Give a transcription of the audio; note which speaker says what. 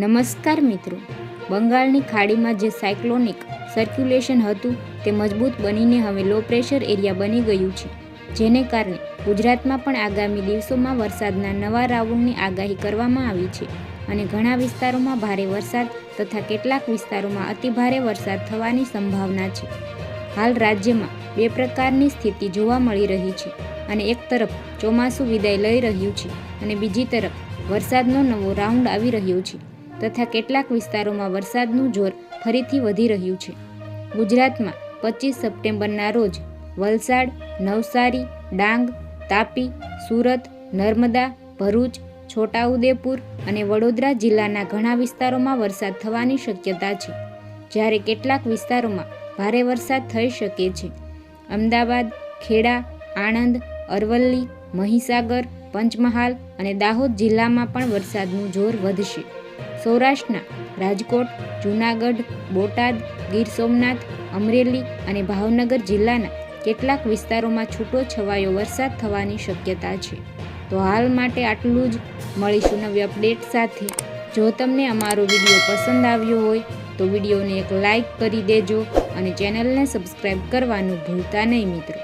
Speaker 1: નમસ્કાર મિત્રો. બંગાળની ખાડીમાં જે સાયક્લોનિક સર્ક્યુલેશન હતું તે મજબૂત બનીને હવે લો પ્રેશર એરિયા બની ગયું છે. જેને કારણે ગુજરાતમાં પણ આગામી દિવસોમાં વરસાદના નવા રાઉન્ડની આગાહી કરવામાં આવી છે અને ઘણા વિસ્તારોમાં ભારે વરસાદ તથા કેટલાક વિસ્તારોમાં અતિભારે વરસાદ થવાની સંભાવના છે. હાલ રાજ્યમાં બે પ્રકારની સ્થિતિ જોવા મળી રહી છે અને એક તરફ ચોમાસું વિદાય લઈ રહ્યું છે અને બીજી તરફ વરસાદનો નવો રાઉન્ડ આવી રહ્યો છે. તથા કેટલાક વિસ્તારોમાં વરસાદનું જોર ફરીથી વધી રહ્યું છે. ગુજરાતમાં પચીસ સપ્ટેમ્બરના રોજ વલસાડ, નવસારી, ડાંગ, તાપી, સુરત, નર્મદા, ભરૂચ, છોટાઉદેપુર અને વડોદરા જિલ્લાના ઘણા વિસ્તારોમાં વરસાદ થવાની શક્યતા છે. જ્યારે કેટલાક વિસ્તારોમાં ભારે વરસાદ થઈ શકે છે. અમદાવાદ, ખેડા, આણંદ, અરવલ્લી, મહીસાગર, પંચમહાલ અને દાહોદ જિલ્લામાં પણ વરસાદનું જોર વધશે. સૌરાષ્ટ્રના રાજકોટ, જૂનાગઢ, બોટાદ, ગીર સોમનાથ, અમરેલી અને ભાવનગર જિલ્લાના કેટલાક વિસ્તારોમાં છૂટો છવાયો વરસાદ થવાની શક્યતા છે. તો હાલ માટે આટલું જ. મળીશું નવી અપડેટ સાથે. જો તમને અમારો વીડિયો પસંદ આવ્યો હોય, તો વિડીયોને એક લાઈક કરી દેજો અને ચેનલને સબસ્ક્રાઈબ કરવાનું ભૂલતા નહીં, મિત્રો.